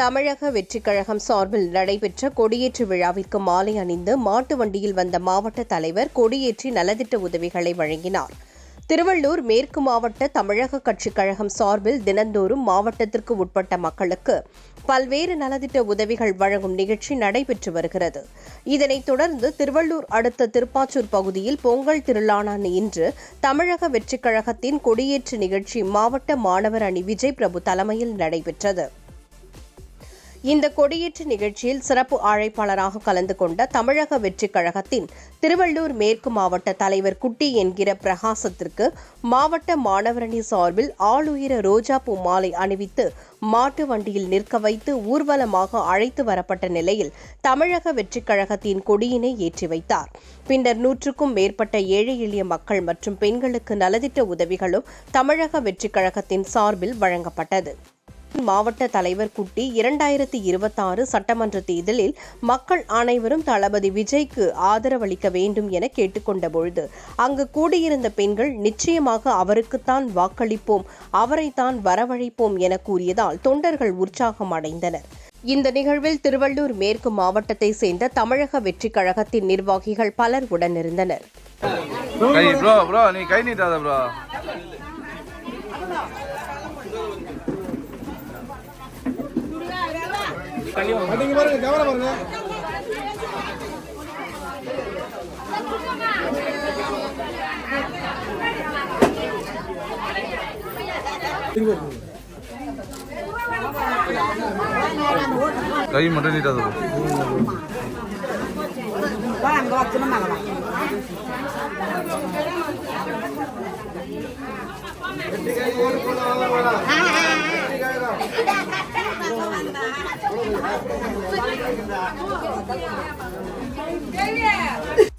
தமிழக வெற்றிக் கழகம் சார்பில் நடைபெற்ற கொடியேற்று விழாவிற்கு மாலை அணிந்து மாட்டு வண்டியில் வந்த மாவட்ட தலைவர் கொடியேற்றி நலத்திட்ட உதவிகளை வழங்கினார். திருவள்ளூர் மேற்கு மாவட்ட தமிழக கட்சிக் கழகம் சார்பில் தினந்தோறும் மாவட்டத்திற்கு உட்பட்ட மக்களுக்கு பல்வேறு நலத்திட்ட உதவிகள் வழங்கும் நிகழ்ச்சி நடைபெற்று வருகிறது. இதனைத் தொடர்ந்து திருவள்ளூர் அடுத்த திருப்பாச்சூர் பகுதியில் பொங்கல் திருளான இன்று தமிழக வெற்றிக் கழகத்தின் கொடியேற்று நிகழ்ச்சி மாவட்ட மாணவர் அணி விஜய் பிரபு தலைமையில் நடைபெற்றது. இந்த கொடியேற்று நிகழ்ச்சியில் சிறப்பு அழைப்பாளராக கலந்து கொண்ட தமிழக வெற்றிக் கழகத்தின் திருவள்ளூர் மேற்கு மாவட்ட தலைவர் குட்டி என்கிற பிரகாசத்திற்கு மாவட்ட மாணவரணி சார்பில் ஆளுயர ரோஜாப்பூ மாலை அணிவித்து மாட்டு வண்டியில் நிற்க வைத்து ஊர்வலமாக அழைத்து வரப்பட்ட நிலையில் தமிழக வெற்றிக் கழகத்தின் கொடியினை ஏற்றி வைத்தார். பின்னர் நூற்றுக்கும் மேற்பட்ட ஏழை எளிய மக்கள் மற்றும் பெண்களுக்கு நலத்திட்ட உதவிகளும் தமிழக வெற்றிக் கழகத்தின் சார்பில் வழங்கப்பட்டது. மாவட்ட தலைவர் குட்டி இரண்டாயிரத்தி இருபத்தாறு சட்டமன்ற தேர்தலில் மக்கள் அனைவரும் தளபதி விஜய்க்கு ஆதரவளிக்க வேண்டும் என கேட்டுக்கொண்ட பொழுது அங்கு கூடியிருந்த பெண்கள் நிச்சயமாக அவருக்குத்தான் வாக்களிப்போம் அவரைத்தான் வரவழைப்போம் என கூறியதால் தொண்டர்கள் உற்சாகம் அடைந்தனர். இந்த நிகழ்வில் திருவள்ளூர் மேற்கு மாவட்டத்தை சேர்ந்த தமிழக வெற்றிக் கழகத்தின் நிர்வாகிகள் பலர் உடனிருந்தனர். நீங்க பாருங்க கேமரா பாருங்க கை மட்டும் நீட்டாத ப்ரோ 打电话给我